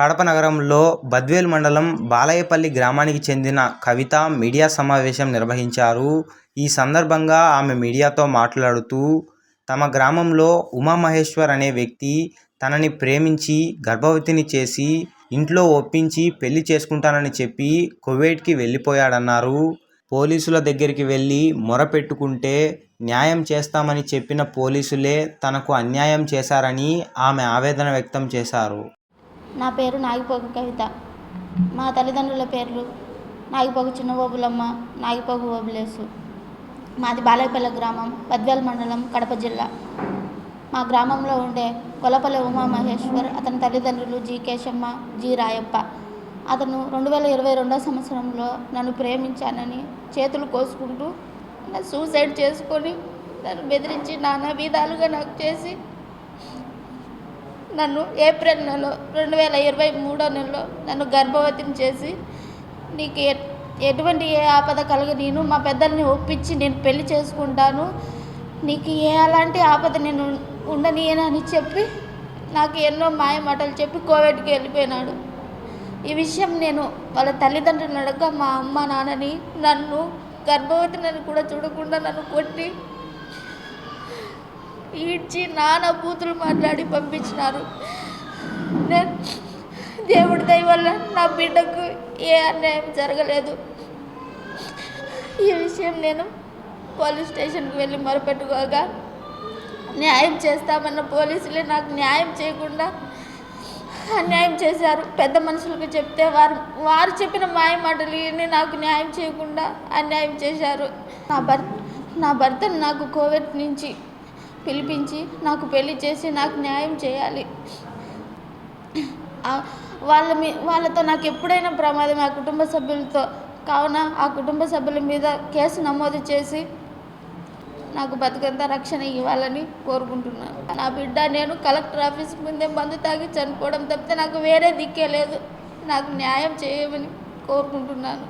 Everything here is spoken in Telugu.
కడప నగరంలో బద్వేల్ మండలం బాలాయపల్లి గ్రామానికి చెందిన కవిత మీడియా సమావేశం నిర్వహించారు. ఈ సందర్భంగా ఆమె మీడియాతో మాట్లాడుతూ తమ గ్రామంలో ఉమామహేశ్వర్ అనే వ్యక్తి తనని ప్రేమించి గర్భవతిని చేసి ఇంట్లో ఒప్పించి పెళ్ళి చేసుకుంటానని చెప్పి కువైట్కి వెళ్ళిపోయాడన్నారు పోలీసుల దగ్గరికి వెళ్ళి మొరపెట్టుకుంటే న్యాయం చేస్తామని చెప్పిన పోలీసులే తనకు అన్యాయం చేశారని ఆమె ఆవేదన వ్యక్తం చేశారు. నా పేరు నాగిపోగు కవిత. మా తల్లిదండ్రుల పేర్లు నాగిపోగు చిన్న ఓబులమ్మ నాగిపోగు ఓబులేసు మాది బాలాయపల్లి గ్రామం పద్వేల్ మండలం కడప జిల్లా. మా గ్రామంలో ఉండే గొల్లపల్లి ఉమామహేశ్వర్ అతని తల్లిదండ్రులు జి కేశమ్మ జి రాయప్ప. అతను రెండు వేల ఇరవై రెండో సంవత్సరంలో నన్ను ప్రేమించానని చేతులు కోసుకుంటూ సూసైడ్ చేసుకొని నన్ను బెదిరించి నానా విధాలుగా నాకు చేసి నన్ను ఏప్రిల్ నెలలో రెండు వేల ఇరవై మూడో నెలలో నన్ను గర్భవతిని చేసి నీకు ఎటువంటి ఏ ఆపద కలగ నేను మా పెద్దల్ని ఒప్పించి నేను పెళ్ళి చేసుకుంటాను. నీకు ఏ అలాంటి ఆపద నేను ఉండనీయనని చెప్పి నాకు ఎన్నో మాయ మాటలు చెప్పి కోవిడ్కి వెళ్ళిపోయినాడు. ఈ విషయం నేను వాళ్ళ తల్లిదండ్రులను అడగ మా అమ్మ నాన్నని నన్ను గర్భవతిని కూడా చూడకుండా నన్ను కొట్టి ఈడ్చి నాన్న బూతులు మాట్లాడి పంపించినారు. నేను దేవుడి దయ వల్ల నా బిడ్డకు ఏ అన్యాయం జరగలేదు. ఈ విషయం నేను పోలీస్ స్టేషన్కి వెళ్ళి మొరపెట్టుకోగా న్యాయం చేస్తామన్న పోలీసులే నాకు న్యాయం చేయకుండా అన్యాయం చేశారు. పెద్ద మనుషులకు చెప్తే వారు వారు చెప్పిన మాయ మాటలు నాకు న్యాయం చేయకుండా అన్యాయం చేశారు. నా భర్త నా భర్తను నాకు కోవిడ్ నుంచి పిలిపించి నాకు పెళ్ళి చేసి నాకు న్యాయం చేయాలి. వాళ్ళ మీ వాళ్ళతో నాకు ఎప్పుడైనా ప్రమాదం ఆ కుటుంబ సభ్యులతో కావున ఆ కుటుంబ సభ్యుల మీద కేసు నమోదు చేసి నాకు బతుకంత రక్షణ ఇవ్వాలని కోరుకుంటున్నాను నా బిడ్డ నేను కలెక్టర్ ఆఫీస్ ముందే మందు తాగి చనిపోవడం తప్పితే నాకు వేరే దిక్కే లేదు. నాకు న్యాయం చేయమని కోరుకుంటున్నాను.